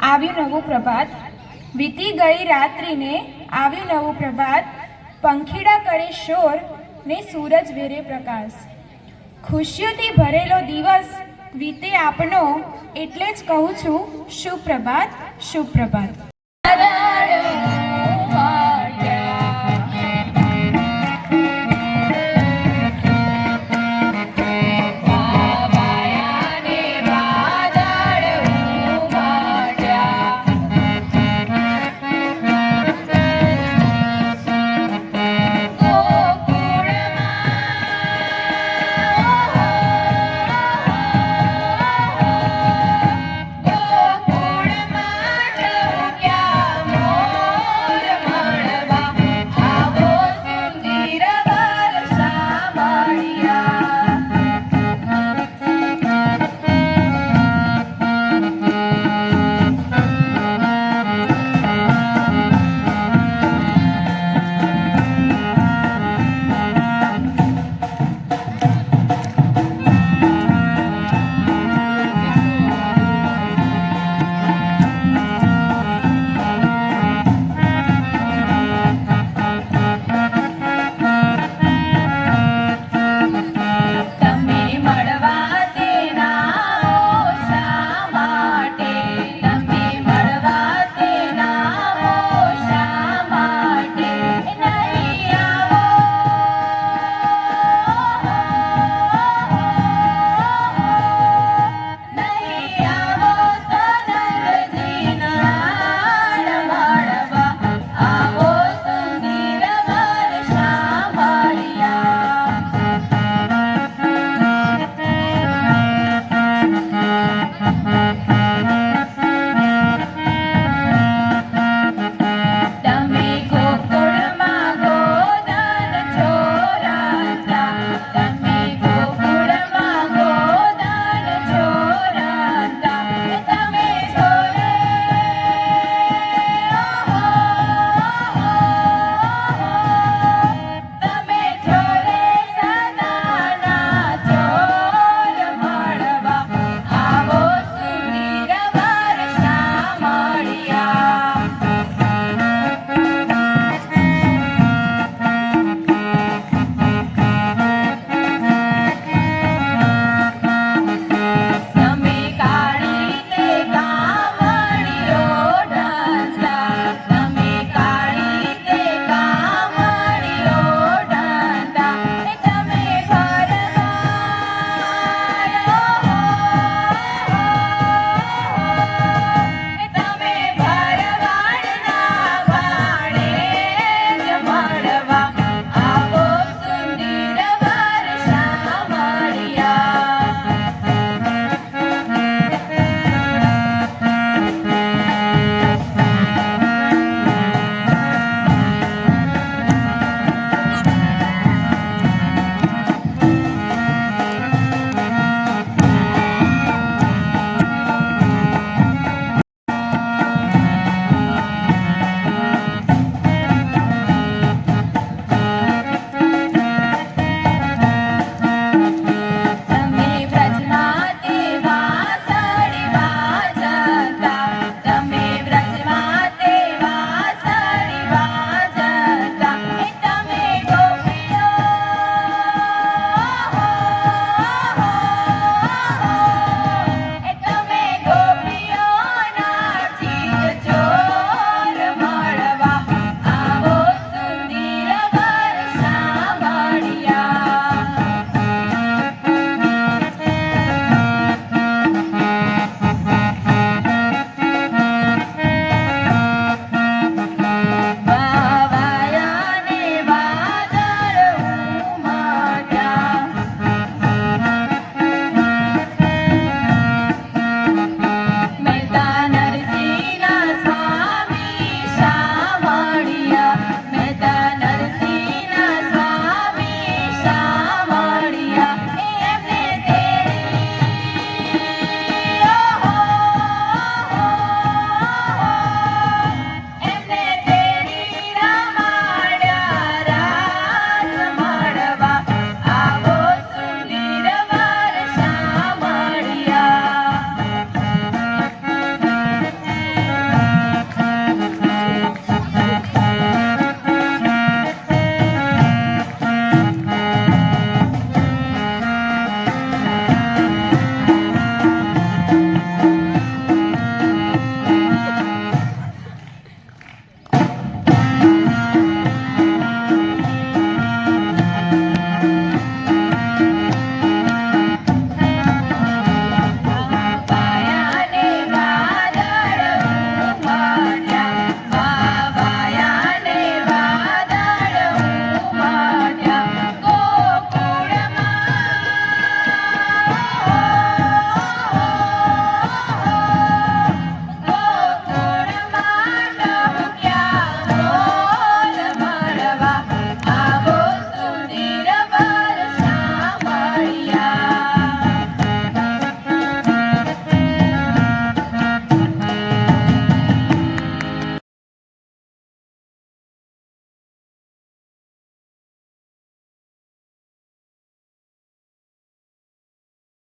આવ્યું નવું પ્રભાત. વીતી ગઈ રાત્રિને આવ્યું નવું પ્રભાત. પંખીડા કરે શોર ને સૂરજ વેરે પ્રકાશ. ખુશીઓથી ભરેલો દિવસ વીતે આપનો, એટલે જ કહું છું સુપ્રભાત સુપ્રભાત